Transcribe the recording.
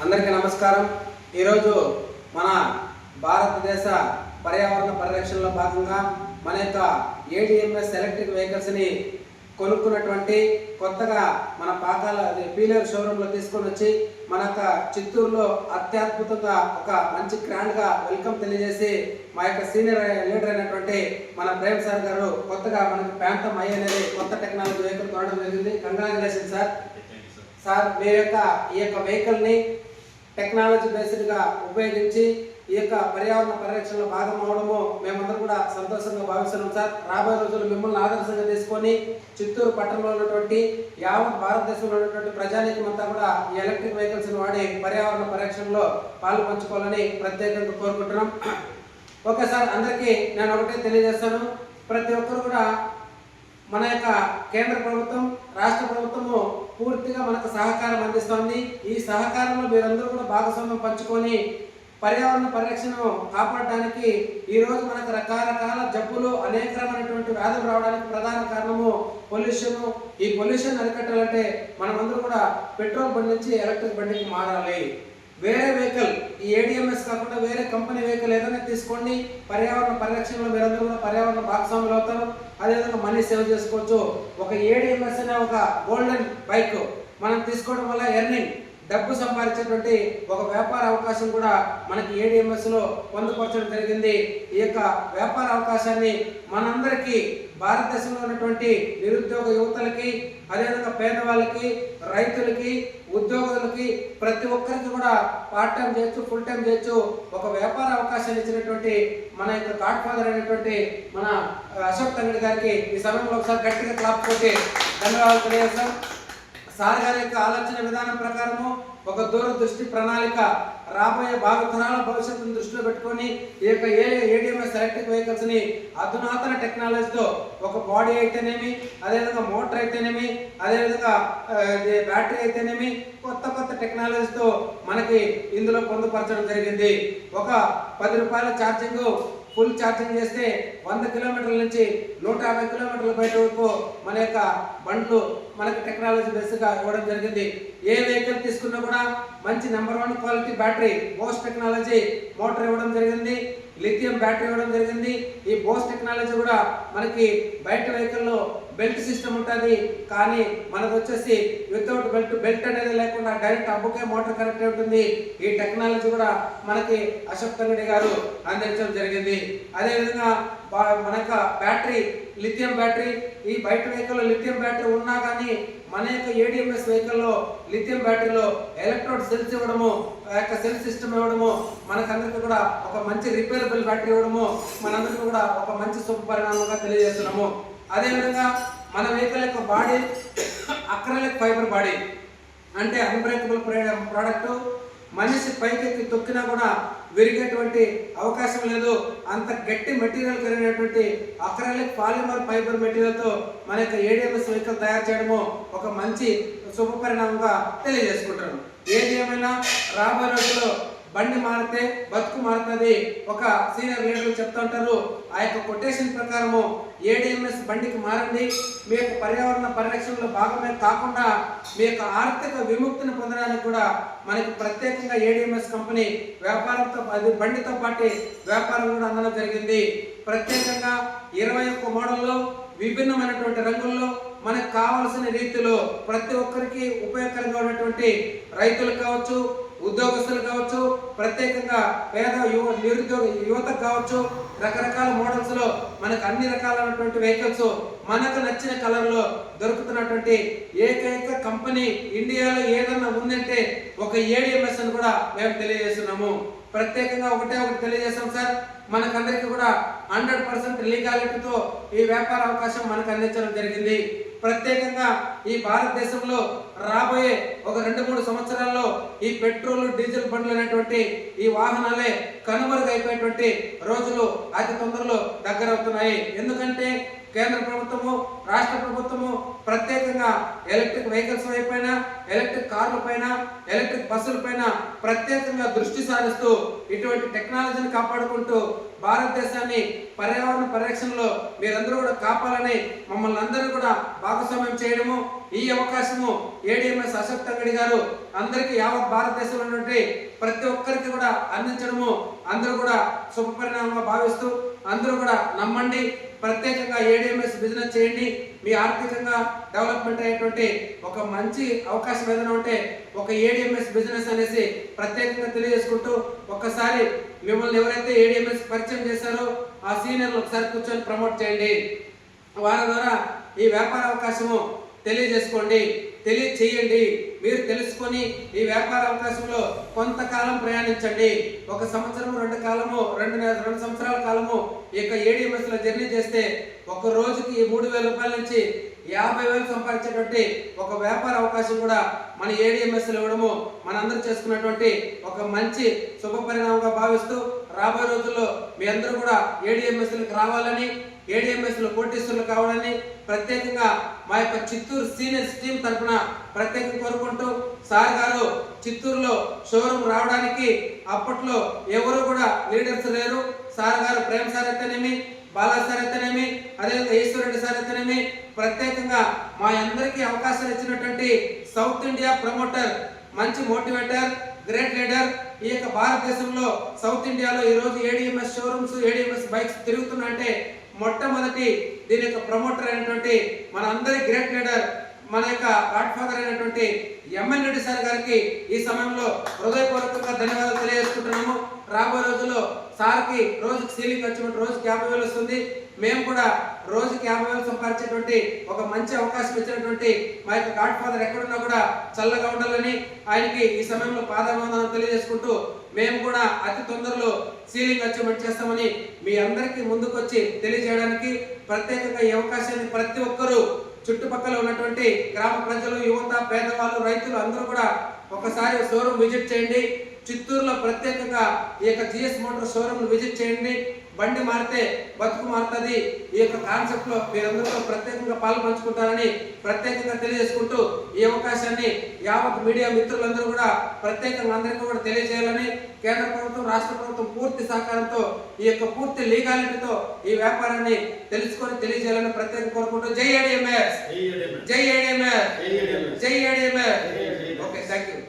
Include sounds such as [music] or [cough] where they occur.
అందరికీ నమస్కారం. ఈరోజు మన భారతదేశ పర్యావరణ పరిరక్షణలో భాగంగా మన యొక్క ఏడిఎంఎస్ ఎలక్ట్రిక్ వెహికల్స్ని కొనుక్కున్నటువంటి కొత్తగా మన పాకాల పీలర్ షోరూంలో తీసుకొని వచ్చి మన యొక్క చిత్తూరులో అత్యద్భుతంగా ఒక మంచి గ్రాండ్గా వెల్కమ్ తెలియజేసి మా యొక్క సీనియర్ లీడర్ అయినటువంటి మన ప్రేమ్ సార్ గారు కొత్తగా మనకి ప్రాంతం అయ్యేది కొత్త టెక్నాలజీ వెహికల్ కొనడం జరిగింది. కంగ్రాచులేషన్ సార్ సార్ మీ యొక్క ఈ యొక్క వెహికల్ని టెక్నాలజీ బేస్డ్గా ఉపయోగించి ఈ యొక్క పర్యావరణ పరిరక్షణలో భాగం అవడము మేమందరం కూడా సంతోషంగా భావిస్తున్నాం సార్. రాబోయే రోజులు మిమ్మల్ని ఆదర్శంగా తీసుకొని చిత్తూరు పట్టణంలో ఉన్నటువంటి యావత్ భారతదేశంలో ఉన్నటువంటి ప్రజానీకం అంతా కూడా ఈ ఎలక్ట్రిక్ వెహికల్స్ని వాడి పర్యావరణ పరిరక్షణలో పాలు పంచుకోవాలని ప్రత్యేకంగా కోరుకుంటున్నాం. ఓకే సార్ అందరికీ నేను ఒకటే తెలియజేస్తాను. ప్రతి ఒక్కరు కూడా మన యొక్క కేంద్ర ప్రభుత్వం రాష్ట్ర ప్రభుత్వము పూర్తిగా మనకు సహకారం అందిస్తోంది. ఈ సహకారంలో మీరందరూ కూడా భాగస్వామ్యం పంచుకొని పర్యావరణ పరిరక్షణను కాపాడడానికి ఈరోజు మనకు రకరకాల జబ్బులు అనేక రకమైనటువంటి వ్యాధులు రావడానికి ప్రధాన కారణము పొల్యూషన్. ఈ పొల్యూషన్ అరికట్టాలంటే మనమందరూ కూడా పెట్రోల్ బండి నుంచి ఎలక్ట్రిక్ బండికి మారాలి. వేరే వెహికల్ ఈ ఏడిఎంఎస్ కాకుండా వేరే కంపెనీ వెహికల్ ఏదైనా తీసుకోండి. పర్యావరణ పరిరక్షణలో మీరందరూ కూడా పర్యావరణ భాగస్వాములు అవుతారు. అదేవిధంగా మనీ సేవ్ చేసుకోవచ్చు. ఒక ఏడిఎంఎస్ అనే ఒక గోల్డెన్ బైక్ మనం తీసుకోవడం వల్ల ఎర్నింగ్ డబ్బు సంపాదించేటువంటి ఒక వ్యాపార అవకాశం కూడా మనకి ఏడిఎంఎస్లో పొందుపరచడం జరిగింది. ఈ యొక్క వ్యాపార అవకాశాన్ని మనందరికీ భారతదేశంలో ఉన్నటువంటి నిరుద్యోగ యువతలకి అదేవిధంగా పేదవాళ్ళకి రైతులకి ఉద్యోగులకి ప్రతి ఒక్కరికి కూడా పార్ట్ టైం చేయొచ్చు ఫుల్ టైం చేయొచ్చు. ఒక వ్యాపార అవకాశాలు ఇచ్చినటువంటి మన యొక్క గాడ్ ఫాదర్ అయినటువంటి మన అశోక్ తంగడి గారికి ఈ సమయంలో ఒకసారి గట్టిగా క్లాప్ కొట్టి ధన్యవాదాలు తెలియజేస్తాం. సార్ గారి యొక్క ఆలోచన విధానం ప్రకారము ఒక దూరదృష్టి ప్రణాళిక రాబోయే భావితరాల భవిష్యత్తును దృష్టిలో పెట్టుకొని ఈ యొక్క ఏ ఏడిఎంఎస్ ఎలక్ట్రిక్ వెహికల్స్ని అధునాతన టెక్నాలజీతో ఒక బాడీ అయితేనేమి అదేవిధంగా మోటార్ అయితేనేమి అదేవిధంగా బ్యాటరీ అయితేనేమి కొత్త కొత్త టెక్నాలజీతో మనకి ఇందులో పొందుపరచడం జరిగింది. ఒక పది రూపాయల ఛార్జింగ్ ఫుల్ ఛార్జింగ్ చేస్తే వంద కిలోమీటర్ల నుంచి నూట యాభై కిలోమీటర్ల బయట వరకు మన యొక్క బండ్లు మనకి టెక్నాలజీ బేస్గా ఇవ్వడం జరిగింది. ఏ వెహికల్ తీసుకున్నా కూడా మంచి number one quality battery Bose technology motor ఇవ్వడం జరిగింది. లిథియం బ్యాటరీ ఇవ్వడం జరిగింది. ఈ బోస్ టెక్నాలజీ కూడా మనకి బయట వెహికల్లో బెల్ట్ సిస్టమ్ ఉంటుంది. కానీ మనకు వచ్చేసి వితౌట్ బెల్ట్ బెల్ట్ అనేది లేకుండా డైరెక్ట్ అబ్బుకే మోటార్ కనెక్ట్ ఉంటుంది. ఈ టెక్నాలజీ కూడా మనకి అశోక్ తంగడి గారు అందించడం జరిగింది. అదేవిధంగా మన యొక్క బ్యాటరీ లిథియం బ్యాటరీ. ఈ బయట వెహికల్లో లిథియం బ్యాటరీ ఉన్నా కానీ మన యొక్క ఏడిఎంఎస్ వెహికల్లో లిథియం బ్యాటరీలో ఎలక్ట్రోడ్ సెల్స్ ఇవ్వడము ఆ యొక్క సెల్ సిస్టమ్ ఇవ్వడము మనకందరికీ కూడా ఒక మంచి రిపేరబుల్ బ్యాటరీ ఇవ్వడము మనందరికీ కూడా ఒక మంచి శుభ పరిణామంగా తెలియజేస్తున్నాము. అదేవిధంగా మన వెహికల్ యొక్క బాడీ [coughs] అక్రలిక్ ఫైబర్ బాడీ అంటే అన్బ్రేకబుల్ ప్రోడక్ట్ మనిషి పైకెక్కి తొక్కినా కూడా విరిగేటువంటి అవకాశం లేదు. అంత గట్టి మెటీరియల్ కలిగినటువంటి అక్రాలిక్ పాలిమర్ ఫైబర్ మెటీరియల్తో మన యొక్క ఏడిఎంఎస్ వెహికల్ తయారు చేయడము ఒక మంచి శుభ పరిణామంగా తెలియజేసుకుంటాను ఏది ఏమైనా రాబోయే రోజుల్లో బండి మారితే బతుకు మారుతుంది. ఒక సీనియర్ లీడర్లు చెప్తుంటారు ఆ యొక్క కొటేషన్ ప్రకారము ఏడిఎంఎస్ బండికి మారండి. మీ యొక్క పర్యావరణ పరిరక్షణలో భాగమే కాకుండా మీ యొక్క ఆర్థిక విముక్తిని పొందడానికి కూడా మనకి ప్రత్యేకంగా ఏడిఎంఎస్ కంపెనీ వ్యాపారంతో అది బండితో పాటు వ్యాపారం కూడా అందడం జరిగింది. ప్రత్యేకంగా ఇరవై ఒక్క మోడల్లో విభిన్నమైనటువంటి రంగుల్లో మనకు కావలసిన రీతిలో ప్రతి ఒక్కరికి ఉపయోగకరంగా ఉన్నటువంటి రైతులు కావచ్చు ఉద్యోగస్తులు కావచ్చు ప్రత్యేకంగా పేద యువ నిరుద్యోగ యువతకు కావచ్చు రకరకాల మోడల్స్లో మనకు అన్ని రకాలైనటువంటి వెహికల్స్ మనకు నచ్చిన కలర్లో దొరుకుతున్నటువంటి ఏకైక కంపెనీ ఇండియాలో ఏదన్నా ఉందంటే ఒక ఏడిఎంఎస్ అని కూడా మేము తెలియజేస్తున్నాము. ప్రత్యేకంగా ఒకటే ఒకటి తెలియజేస్తాం సార్. మనకందరికీ కూడా హండ్రెడ్ పర్సెంట్ లీగాలిటీతో ఈ వ్యాపార అవకాశం మనకు అందించడం జరిగింది. ప్రత్యేకంగా ఈ భారతదేశంలో రాబోయే ఒక రెండు మూడు సంవత్సరాల్లో ఈ పెట్రోల్ డీజిల్ బండ్లు అనేటువంటి ఈ వాహనాలే కనుమరుగైపోయేటువంటి రోజులు అతి తొందరలో దగ్గరవుతున్నాయి. ఎందుకంటే కేంద్ర ప్రభుత్వము రాష్ట్ర ప్రభుత్వము ప్రత్యేకంగా ఎలక్ట్రిక్ వెహికల్స్ వైపైన ఎలక్ట్రిక్ కార్ల పైన ఎలక్ట్రిక్ బస్సుల పైన ప్రత్యేకంగా దృష్టి సారిస్తూ ఇటువంటి టెక్నాలజీని కాపాడుకుంటూ భారతదేశాన్ని పర్యావరణ పరిరక్షణలో మీరందరూ కూడా కాపాలని మమ్మల్ని అందరూ కూడా భాగస్వామ్యం చేయడము ఈ అవకాశము ఏడిఎంఎస్ అశోక్ తంగడి గారు అందరికీ యావత్ భారతదేశంలో ఉన్నటువంటి ప్రతి ఒక్కరికి కూడా అందించడము అందరూ కూడా శుభపరిణామంగా భావిస్తూ అందరూ కూడా నమ్మండి. ప్రత్యేకంగా ఏడిఎంఎస్ బిజినెస్ చేయండి. మీ ఆర్థికంగా డెవలప్మెంట్ అయ్యేటువంటి ఒక మంచి అవకాశం ఏదైనా ఉంటే ఒక ఏడిఎంఎస్ బిజినెస్ అనేసి ప్రత్యేకంగా తెలియజేసుకుంటూ ఒక్కసారి మిమ్మల్ని ఎవరైతే ఏడిఎంఎస్ పరిచయం చేశారో ఆ సీనియర్లు ఒకసారి కూర్చొని ప్రమోట్ చేయండి. వారి ద్వారా ఈ వ్యాపార అవకాశము తెలియజేసుకోండి. తెలియచేయండి మీరు తెలుసుకొని ఈ వ్యాపార అవకాశంలో కొంతకాలం ప్రయాణించండి. ఒక సంవత్సరం రెండు కాలము రెండు రెండు సంవత్సరాల కాలము ఈ యొక్క ఏడిఎంఎస్లో జర్నీ చేస్తే ఒక రోజుకి మూడు వేల రూపాయల నుంచి యాభై వేలు సంపాదించేటువంటి ఒక వ్యాపార అవకాశం కూడా మన ఏడిఎంఎస్ ఇవ్వడము మనందరూ చేసుకున్నటువంటి ఒక మంచి శుభ పరిణామంగా భావిస్తూ రాబోయే రోజుల్లో మీ అందరూ కూడా ఏడిఎంఎస్లకు రావాలని ఏడిఎంఎస్లో కోటీశ్వరులు కావాలని ప్రత్యేకంగా మా యొక్క చిత్తూరు సీనియర్స్ టీం తరఫున ప్రత్యేకంగా కోరుకుంటూ సార్ గారు చిత్తూరులో షోరూమ్ రావడానికి అప్పట్లో ఎవరు కూడా లీడర్స్ లేరు. సార్ గారు ప్రేమ్ సార్ అయితేనేమి బాలా సార్ అయితేనేమి అదేవిధంగా ఈశ్వరెడ్డి సార్ అయితేనేమి ప్రత్యేకంగా మా అందరికీ అవకాశం ఇచ్చినటువంటి సౌత్ ఇండియా ప్రమోటర్ మంచి మోటివేటర్ గ్రేట్ లీడర్ ఈ యొక్క భారతదేశంలో సౌత్ ఇండియాలో ఈరోజు ఏడిఎంఎస్ షోరూమ్స్ ఏడిఎంఎస్ బైక్స్ తిరుగుతున్నాయంటే మొట్టమొదటి దీని యొక్క ప్రమోటర్ అయినటువంటి మన అందరి గ్రేట్ లీడర్ మన యొక్క గాడ్ ఫాదర్ అయినటువంటి ఎంఎన్ రెడ్డి సార్ గారికి ఈ సమయంలో హృదయపూర్వకంగా ధన్యవాదాలు తెలియజేసుకుంటున్నాము. రాబోయే రోజుల్లో సార్కి రోజుకి సీలింగ్ వచ్చినట్టు రోజుకి యాభై వేలు వస్తుంది. మేము కూడా రోజుకి యాభై వేలు సంపాదించేటువంటి ఒక మంచి అవకాశం ఇచ్చినటువంటి మా యొక్క గాడ్ ఫాదర్ ఎక్కడున్నా కూడా చల్లగా ఉండాలని ఆయనకి ఈ సమయంలో పాదాభివందనం తెలియజేసుకుంటూ మేము కూడా అతి తొందరలో సీలింగ్ అచీవ్మెంట్ చేస్తామని మీ అందరికీ ముందుకొచ్చి తెలియజేయడానికి ప్రత్యేకంగా ఈ అవకాశాన్ని ప్రతి ఒక్కరూ చుట్టుపక్కల ఉన్నటువంటి గ్రామ ప్రజలు యువత పేదవాళ్ళు రైతులు అందరూ కూడా ఒకసారి షోరూమ్ విజిట్ చేయండి. చిత్తూరులో ప్రత్యేకంగా ఈ యొక్క జిఎస్ మోటార్ షోరూమ్ విజిట్ చేయండి. బండి మారితే బతుకు మారుతుంది. ఈ యొక్క కాన్సెప్ట్లో మీరందరూ ప్రత్యేకంగా పాలు పంచుకుంటారని ప్రత్యేకంగా తెలియజేసుకుంటూ ఈ అవకాశాన్ని యావత్ మీడియా మిత్రులందరూ కూడా ప్రత్యేకంగా అందరికీ కూడా తెలియజేయాలని కేంద్ర ప్రభుత్వం రాష్ట్ర ప్రభుత్వం పూర్తి సహకారంతో ఈ యొక్క పూర్తి లీగాలిటీతో ఈ వ్యాపారాన్ని తెలుసుకొని తెలియజేయాలని ప్రత్యేకంగా కోరుకుంటూ జై ఏడిఎంఎస్. జై ఏడిఎంఎస్. జై ఏడిఎంఎస్. Okay thank you